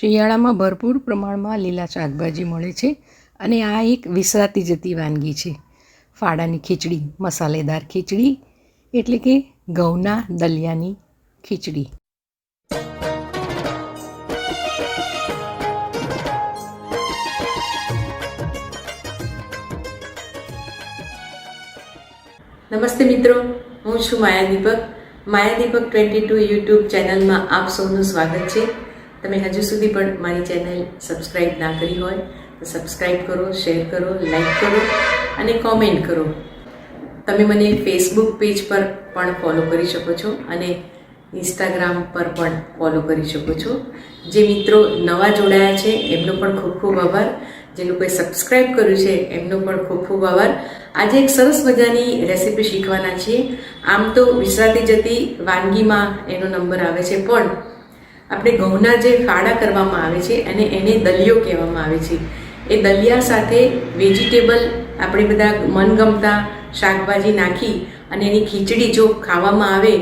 શિયાળામાં ભરપૂર પ્રમાણમાં લીલા શાકભાજી મળે છે અને આ એક વિસરાતી જતી વાનગી છે. ફાડાની ખીચડી, મસાલેદાર ખીચડી એટલે કે ઘઉંના દલિયાની ખીચડી. નમસ્તે મિત્રો, હું છું Maya Deepak. Maya Deepak twenty two YouTube ચેનલમાં આપ સૌનું સ્વાગત છે. તમે હજુ સુધી પણ મારી ચેનલ સબસ્ક્રાઈબ ના કરી હોય તો સબસ્ક્રાઈબ કરો શેર કરો લાઈક કરો અને કોમેન્ટ કરો. તમે મને ફેસબુક પેજ પર પણ ફોલો કરી શકો છો અને ઇન્સ્ટાગ્રામ પર પણ ફોલો કરી શકો છો. જે મિત્રો નવા જોડાયા છે, એમનો પણ ખૂબ ખૂબ આભાર. જે લોકોએ સબસ્ક્રાઈબ કર્યું છે, એમનો પણ ખૂબ ખૂબ આભાર. આજે એક સરસ મજાની રેસીપી શીખવાના છીએ. આમ તો વિસરાતી જતી વાનગીમાં એનો નંબર આવે છે, પણ આપણે ઘઉંના જે ફાડા કરવામાં આવે છે અને એને દલિયો કહેવામાં આવે છે. એ દલિયા સાથે વેજીટેબલ આપણે બધા મનગમતા શાકભાજી નાખી અને એની ખીચડી જો ખાવામાં આવે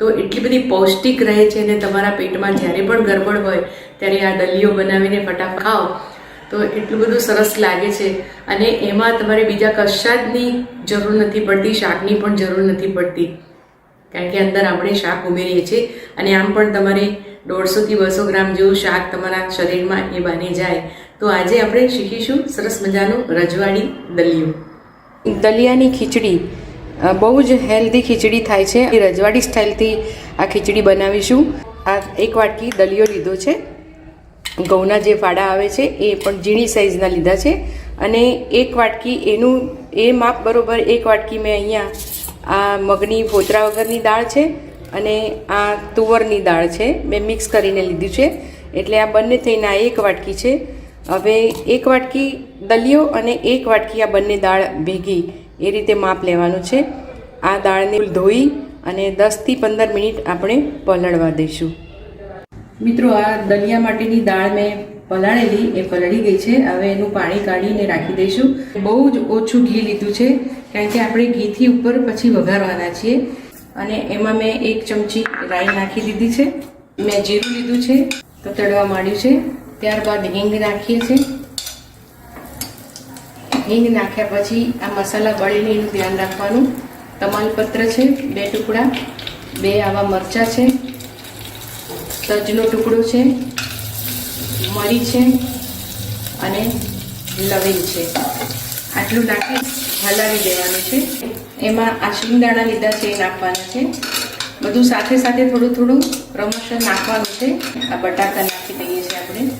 તો એટલી બધી પૌષ્ટિક રહે છે અને તમારા પેટમાં જ્યારે પણ ગરબડ હોય ત્યારે આ દલિયો બનાવીને ફટાફટ ખાઓ. તો એટલું બધું સરસ લાગે છે અને એમાં તમારે બીજા કશાદની જરૂર નથી પડતી, શાકની પણ જરૂર નથી પડતી. કારણ કે અંદર આપણે શાક ઉમેરીએ છીએ અને આમ પણ તમારે દોઢસોથી બસો ગ્રામ જેવું શાક તમારા શરીરમાં એ બની જાય. તો આજે આપણે શીખીશું સરસ મજાનું રજવાડી દલિયું. દલિયાની ખીચડી બહુ જ હેલ્ધી ખીચડી થાય છે. રજવાડી સ્ટાઇલથી આ ખીચડી બનાવીશું. આ એક વાટકી દલિયો લીધો છે. ઘઉંના જે ફાડા આવે છે એ પણ ઝીણી સાઇઝના લીધા છે. અને એક વાટકી એનું, એ માપ બરોબર એક વાટકી મેં અહીંયા, આ મગની, ફોતરા વગરની દાળ છે. અને આ તુવરની દાળ છે, મેં મિક્સ કરીને લીધું છે. એટલે આ બંને થઈને આ એક વાટકી છે. હવે એક વાટકી દલિયો અને એક વાટકી આ બંને દાળ ભેગી એ રીતે માપ લેવાનું છે. આ દાળને ધોઈ અને દસથી પંદર મિનિટ આપણે પલળવા દઈશું. મિત્રો, આ દલિયા માટેની દાળ મેં પલાળેલી, એ પલળી ગઈ છે. હવે એનું પાણી કાઢીને રાખી દઈશું. બહુ જ ઓછું ઘી લીધું છે, કારણ કે આપણે ઘીથી ઉપર પછી વઘારવાના છીએ. અને એમાં મેં એક ચમચી રાઈ નાખી દીધી છે. મેં જીરું લીધું છે, તો તળવા માંડ્યું છે. ત્યારબાદ હિંગ નાખીએ છીએ. હિંગ નાખ્યા પછી આ મસાલા બળીને એનું ધ્યાન રાખવાનું. તમાલપત્ર છે, બે ટુકડા. બે આવા મરચાં છે. તજનો ટુકડો છે. મરી છે. અને લવિંગ છે. આટલું નાખી હલાવી દેવાનું છે. એમાં આ શિંગદાણા લીધા છે એ નાખવાના છે. બધું સાથે સાથે થોડું થોડું ક્રમશઃ નાખવાનું છે. આ બટાકા નાખી દઈએ છીએ આપણે.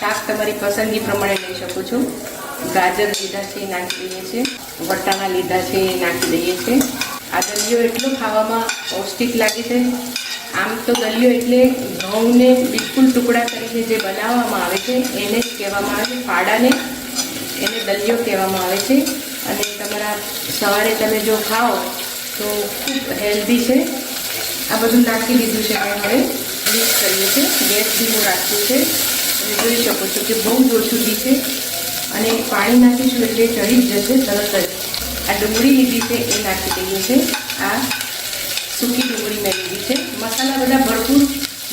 શાક તમારી પસંદગી પ્રમાણે લઈ શકો છો. ગાજર લીધા છે એ નાખી દઈએ છીએ. વટાણા લીધા છે એ નાખી દઈએ છીએ. આ દલિયો એટલો ખાવામાં પૌષ્ટિક લાગે છે. આમ તો દલિયો એટલે ઘઉંને બિલકુલ ટુકડા કરીને જે બનાવવામાં આવે છે, એને જ કહેવામાં આવે છે, ફાડાને એને દલિયો કહેવામાં આવે છે. અને તમારા સવારે તમે જો ખાઓ, તો ખૂબ હેલ્ધી છે. આ બધું નાખી દીધું છે મેં હવે. મિક્સ કરીએ છીએ ગેસ ધીમો રાખ્યું છે. તમે જોઈ શકો છો કે બહુ જ ઓછું ઘી છે. અને પાણી નાખીશું એટલે ચડી જ જશે તરત જ. આ ડુંગળી લીધી છે એ નાખી દઈએ છે. આ સૂકી ડુંગળી મેં લીધી છે. મસાલા બધા ભરપૂર.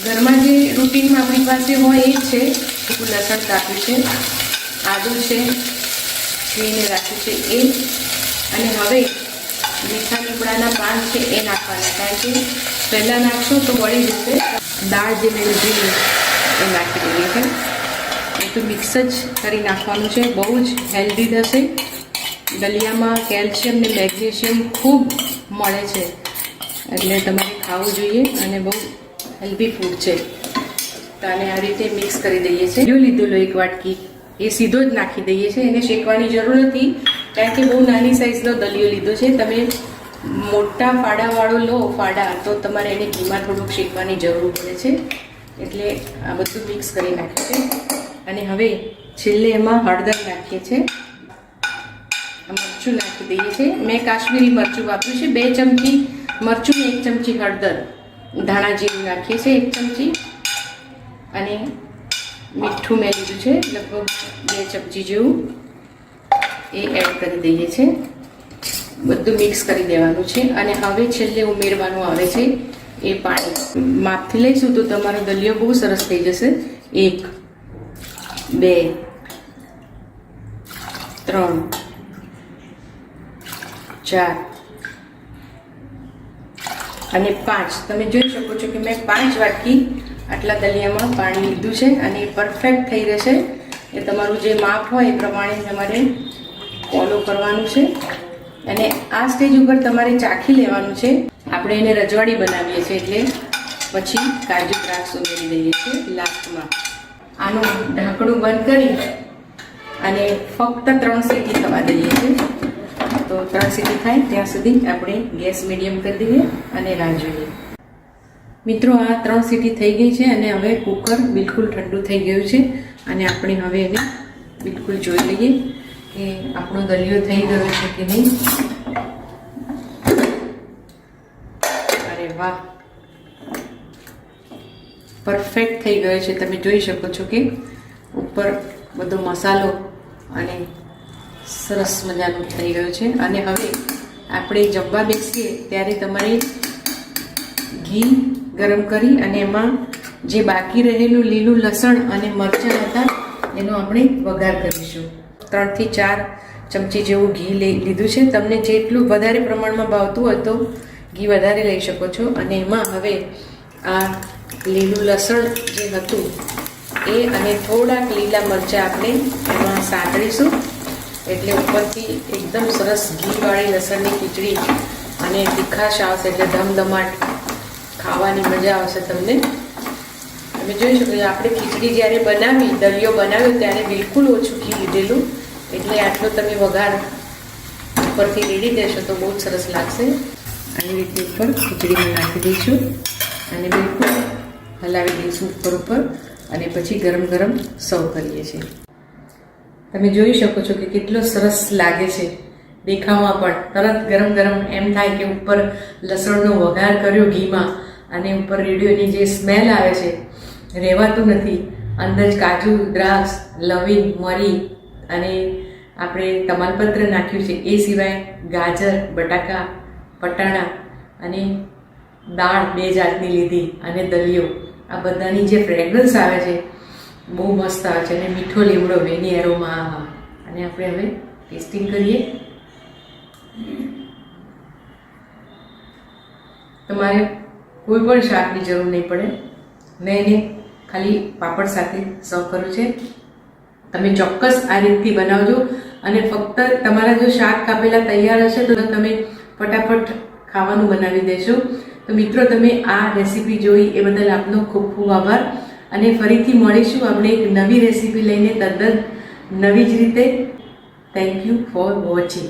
ઘરમાં જે રૂટીનમાં આપણી પાસે હોય એ જ છે. લસણ કાપ્યું છે આદું છે છીણીને રાખ્યું છે એ. અને હવે મીઠા લીમડાના પાન છે એ નાખવાના. કારણ કે પહેલાં નાખશો તો વળી જશે દાળ જે મેં લીધી એ નાખી દઈએ છે. એ તો મિક્સ જ કરી નાખવાનું છે. બહુ જ હેલ્ધી થશે. દલિયામાં કેલ્શિયમ ને મેગ્નેશિયમ ખૂબ મળે છે. એટલે તમારે ખાવું જોઈએ અને બહુ હેલ્ધી ફૂડ છે. તો આને આ રીતે મિક્સ કરી દઈએ છીએ જો લો એક વાટકી. એ સીધો જ નાખી દઈએ છીએ. એને શેકવાની જરૂર નથી કારણ કે બહુ નાની સાઇઝનો દલિયો લીધો છે. તમે મોટા ફાડાવાળો લો ફાડા, તો તમારે એને ઘીમાં થોડુંક શેકવાની જરૂર પડે છે. એટલે આ બધું મિક્સ કરી નાખ્યું છે. અને હવે છેલ્લે એમાં હળદર નાખીએ છીએ મરચું નાખી દઈએ છીએ મેં કાશ્મીરી મરચું વાપર્યું છે. બે ચમચી મરચું એક ચમચી હળદર. ધાણા જીરું નાખીએ છીએ, એક ચમચી. અને મીઠું મેં લીધું છે, લગભગ બે ચમચી જેવું. એ એડ કરી દઈએ છીએ બધું મિક્સ કરી દેવાનું છે અને હવે છેલ્લે ઉમેરવાનું આવે છે એ પાણી. માપથી લઈશું તો તમારો દલિયો બહુ સરસ થઈ જશે. એક, બે, ત્રણ, ચાર અને પાંચ. તમે જોઈ શકો છો કે મેં પાંચ વાટકી આટલા દલિયામાં પાણી લીધું છે અને એ પરફેક્ટ થઈ રહેશે. એ તમારું જે માપ હોય એ પ્રમાણે તમારે ફોલો કરવાનું છે. અને આ સ્ટેજ ઉપર તમારે ચાખી લેવાનું છે. આપણે એને રજવાડી બનાવીએ છીએ એટલે પછી કાજુ દ્રાક્ષ ઉમેરી દઈએ છીએ લાસ્ટમાં આનું ઢાંકણું બંધ કરી અને ફક્ત ત્રણ સીટી થવા દઈએ છીએ. તો ત્રણ સીટી થાય ત્યાં સુધી આપણે ગેસ મીડિયમ કરી દઈએ અને રાહ જોઈએ. મિત્રો, આ ત્રણ સીટી થઈ ગઈ છે અને હવે કુકર બિલકુલ ઠંડુ થઈ ગયું છે અને આપણે હવે એને બિલકુલ જોઈ લઈએ કે આપણો દલિયો થઈ ગયો છે કે નહીં. અરે વાહ. પરફેક્ટ થઈ ગયો છે. તમે જોઈ શકો છો કે ઉપર બધો મસાલો અને સરસ મજાનું થઈ ગયું છે. અને હવે આપણે જમવા બેસીએ ત્યારે તમારે ઘી ગરમ કરી અને એમાં જે બાકી રહેલું લીલું લસણ અને મરચાં હતા, એનો આપણે વઘાર કરીશું. ત્રણથી ચાર ચમચી જેવું ઘી લઈ લીધું છે. તમને જેટલું વધારે પ્રમાણમાં ભાવતું હોય તો ઘી વધારે લઈ શકો છો. અને એમાં હવે આ લીલું લસણ જે હતું, એ અને થોડાક લીલા મરચાં આપણે એમાં સાંકળીશું એટલે ઉપરથી એકદમ સરસ ઘીવાળી લસણની ખીચડી અને તીખાશ આવશે એટલે ધમધમાટ ખાવાની મજા આવશે તમને. તમે જોઈ શકો છો, આપણે ખીચડી જ્યારે બનાવી, દલિયો બનાવ્યો ત્યારે બિલકુલ ઓછું ઘી લીધેલું. એટલે આટલો તમે વઘાર ઉપરથી રેડી દેશો તો બહુ જ સરસ લાગશે. આવી રીતે ઉપર ખીચડીમાં નાખી દઈશું અને બિલકુલ હલાવી દઈશું ઉપર ઉપર અને પછી ગરમ ગરમ સર્વ કરીએ છીએ. તમે જોઈ શકો છો કે કેટલો સરસ લાગે છે દેખાવમાં પણ. તરત ગરમ ગરમ એમ થાય કે ઉપર લસણનો વઘાર કર્યો ઘીમાં. અને ઉપર રેડિયોની જે સ્મેલ આવે છે, રહેવાતું નથી. અંદર જ કાજુ, દ્રાક્ષ, લવિંગ, મરી અને આપણે તમાલપત્ર નાખ્યું છે. એ સિવાય ગાજર, બટાકા, પટાણા અને દાળ બે જાતની લીધી અને દલિયો. આ બધાની જે ફ્રેગરન્સ આવે છે, બહુ મસ્ત આવે છે અને મીઠો લીમડો, વેની એરોમાં અને આપણે હવે ટેસ્ટિંગ કરીએ. તમારે કોઈ પણ શાકની જરૂર નહીં પડે. મેં એને ખાલી પાપડ સાથે સર્વ કર્યું છે. તમે ચોક્કસ આ રીતથી બનાવજો અને ફક્ત તમારા જો શાક કાપેલા તૈયાર હશે તો તમે ફટાફટ ખાવાનું બનાવી દેશો. તો મિત્રો, તમે આ રેસીપી જોઈ એ બદલ આપનો ખૂબ ખૂબ આભાર. અને ફરીથી મળીશું આપણે એક નવી રેસીપી લઈને તદ્દન નવી જ રીતે. Thank you for watching